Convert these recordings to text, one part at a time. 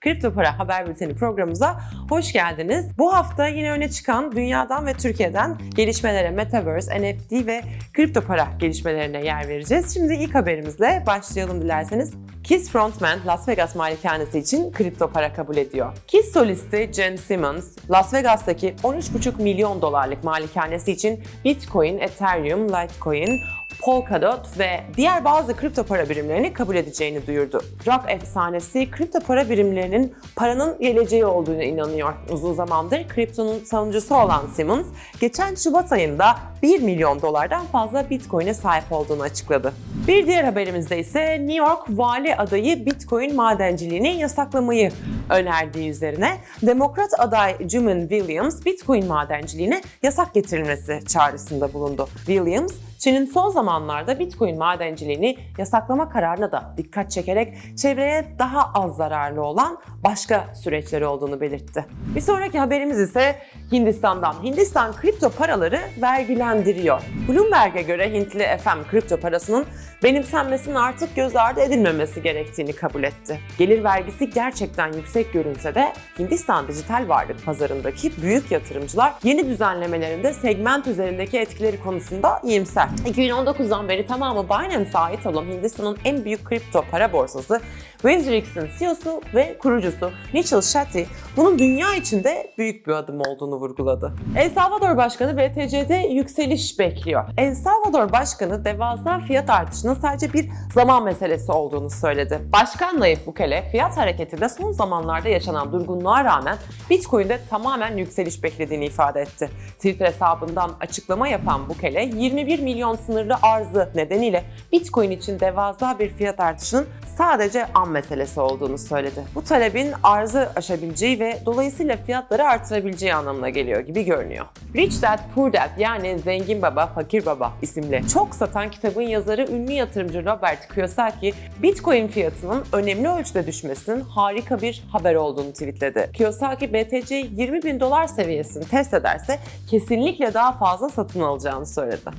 Kripto Para Haber Bülteni programımıza hoş geldiniz. Bu hafta yine öne çıkan dünyadan ve Türkiye'den gelişmelere Metaverse, NFT ve kripto para gelişmelerine yer vereceğiz. Şimdi ilk haberimizle başlayalım dilerseniz. Kiss frontman Las Vegas malikanesi için kripto para kabul ediyor. Kiss solisti Jen Simmons, Las Vegas'taki 13,5 milyon dolarlık malikanesi için Bitcoin, Ethereum, Litecoin, Polkadot ve diğer bazı kripto para birimlerini kabul edeceğini duyurdu. Rock efsanesi kripto para birimlerinin paranın geleceği olduğunu inanıyor. Uzun zamandır kriptonun savunucusu olan Simmons, geçen Şubat ayında 1 milyon dolardan fazla Bitcoin'e sahip olduğunu açıkladı. Bir diğer haberimizde ise New York vali adayı Bitcoin madenciliğini yasaklamayı önerdiği üzerine Demokrat aday Juman Williams Bitcoin madenciliğine yasak getirilmesi çağrısında bulundu. Williams, Çin'in son zamanlarda Bitcoin madenciliğini yasaklama kararına da dikkat çekerek çevreye daha az zararlı olan başka süreçleri olduğunu belirtti. Bir sonraki haberimiz ise Hindistan'dan. Hindistan kripto paraları vergilendiriyor. Bloomberg'e göre Hintli FM kripto parasının benimsenmesinin artık göz ardı edilmemesi gerektiğini kabul etti. Gelir vergisi gerçekten yüksek görünse de Hindistan dijital varlık pazarındaki büyük yatırımcılar yeni düzenlemelerinde segment üzerindeki etkileri konusunda iyimser. 2019'dan beri tamamı Binance'a ait olan Hindistan'ın en büyük kripto para borsası WazirX'in CEO'su ve kurucusu Nichal Shetty bunun dünya içinde büyük bir adım olduğunu vurguladı. El Salvador Başkanı BTC'de yükseliş bekliyor. El Salvador Başkanı devasa fiyat artışının sadece bir zaman meselesi olduğunu söyledi. Başkan Nayib Bukele fiyat hareketinde son zamanlarda yaşanan durgunluğa rağmen Bitcoin'de tamamen yükseliş beklediğini ifade etti. Twitter hesabından açıklama yapan Bukele 21 milyon sınırlı arzı nedeniyle Bitcoin için devasa bir fiyat artışının sadece an meselesi olduğunu söyledi. Bu talebin arzı aşabileceği ve dolayısıyla fiyatları artırabileceği anlamına geliyor gibi görünüyor. Rich Dad Poor Dad yani Zengin Baba Fakir Baba isimli çok satan kitabın yazarı ünlü yatırımcı Robert Kiyosaki, Bitcoin fiyatının önemli ölçüde düşmesinin harika bir haber olduğunu tweetledi. Kiyosaki BTC 20 bin dolar seviyesini test ederse kesinlikle daha fazla satın alacağını söyledi.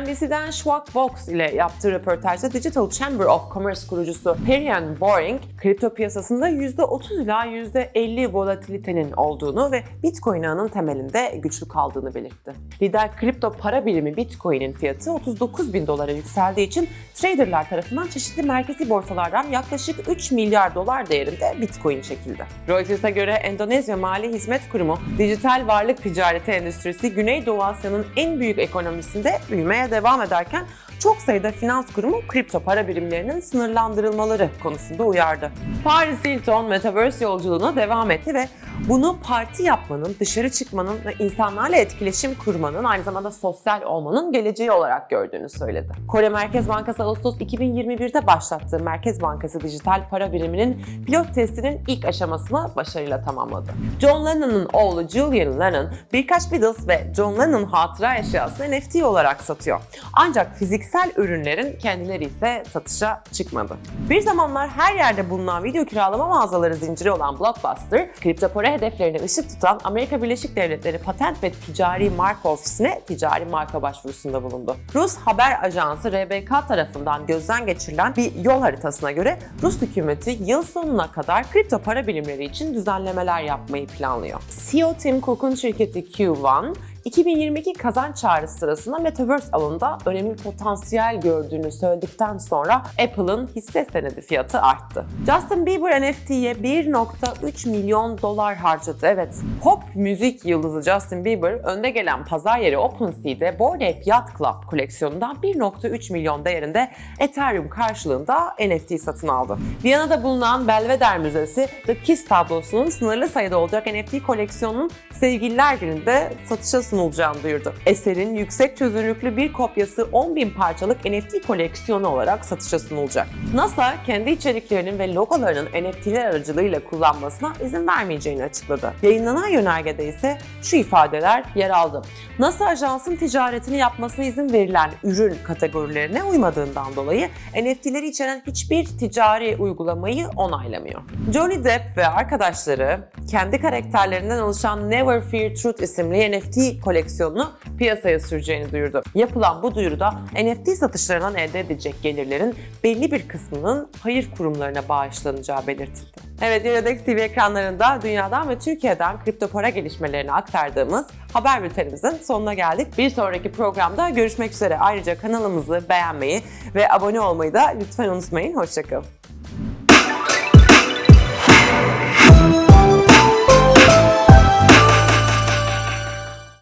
CNBC'den Schwab Box ile yaptığı röportajda Digital Chamber of Commerce kurucusu Perian Boring, kripto piyasasında %30 ila %50 volatilitenin olduğunu ve Bitcoin ağının temelinde güçlü kaldığını belirtti. Lider kripto para birimi Bitcoin'in fiyatı 39 bin dolara yükseldiği için traderlar tarafından çeşitli merkezi borsalardan yaklaşık 3 milyar dolar değerinde Bitcoin çekildi. Reuters'a göre Endonezya Mali Hizmet Kurumu, dijital varlık ticareti endüstrisi Güneydoğu Asya'nın en büyük ekonomisinde büyümeye devam ederken çok sayıda finans kurumu kripto para birimlerinin sınırlandırılmaları konusunda uyardı. Paris Hilton Metaverse yolculuğuna devam etti ve bunu parti yapmanın, dışarı çıkmanın ve insanlarla etkileşim kurmanın, aynı zamanda sosyal olmanın geleceği olarak gördüğünü söyledi. Kore Merkez Bankası Ağustos 2021'de başlattığı Merkez Bankası dijital para biriminin pilot testinin ilk aşamasını başarıyla tamamladı. John Lennon'ın oğlu Julian Lennon birkaç Beatles ve John Lennon hatıra eşyasını NFT olarak satıyor. Ancak fiziksel ürünlerin kendileri ise satışa çıkmadı. Bir zamanlar her yerde bulunan video kiralama mağazaları zinciri olan Blockbuster, kripto para hedeflerine ışık tutan Amerika Birleşik Devletleri Patent ve Ticari Marka Ofisi'ne ticari marka başvurusunda bulundu. Rus haber ajansı RBK tarafından gözden geçirilen bir yol haritasına göre Rus hükümeti yıl sonuna kadar kripto para birimleri için düzenlemeler yapmayı planlıyor. CEO Tim Cook'un şirketi Q1, 2022 kazanç çağrısı sırasında Metaverse alanında önemli potansiyel gördüğünü söyledikten sonra Apple'ın hisse senedi fiyatı arttı. Justin Bieber NFT'ye 1.3 milyon dolar harcadı. Evet, pop müzik yıldızı Justin Bieber önde gelen pazar yeri OpenSea'de Bored Ape Yacht Club koleksiyonundan 1.3 milyon değerinde Ethereum karşılığında NFT satın aldı. Viyana'da bulunan Belvedere Müzesi The Kiss tablosunun sınırlı sayıda olacak NFT koleksiyonunun Sevgililer Günü'nde satışa sunulacağını duyurdu. Eserin yüksek çözünürlüklü bir kopyası 10 bin parçalık NFT koleksiyonu olarak satışa sunulacak. NASA kendi içeriklerinin ve logolarının NFT'ler aracılığıyla kullanmasına izin vermeyeceğini açıkladı. Yayınlanan yönergede ise şu ifadeler yer aldı. NASA ajansın ticaretini yapmasına izin verilen ürün kategorilerine uymadığından dolayı NFT'leri içeren hiçbir ticari uygulamayı onaylamıyor. Johnny Depp ve arkadaşları kendi karakterlerinden oluşan Never Fear Truth isimli NFT koleksiyonunu piyasaya süreceğini duyurdu. Yapılan bu duyuruda NFT satışlarından elde edilecek gelirlerin belli bir kısmının hayır kurumlarına bağışlanacağı belirtildi. Evet, Iradex TV ekranlarında dünyadan ve Türkiye'den kripto para gelişmelerini aktardığımız haber bültenimizin sonuna geldik. Bir sonraki programda görüşmek üzere. Ayrıca kanalımızı beğenmeyi ve abone olmayı da lütfen unutmayın. Hoşçakalın.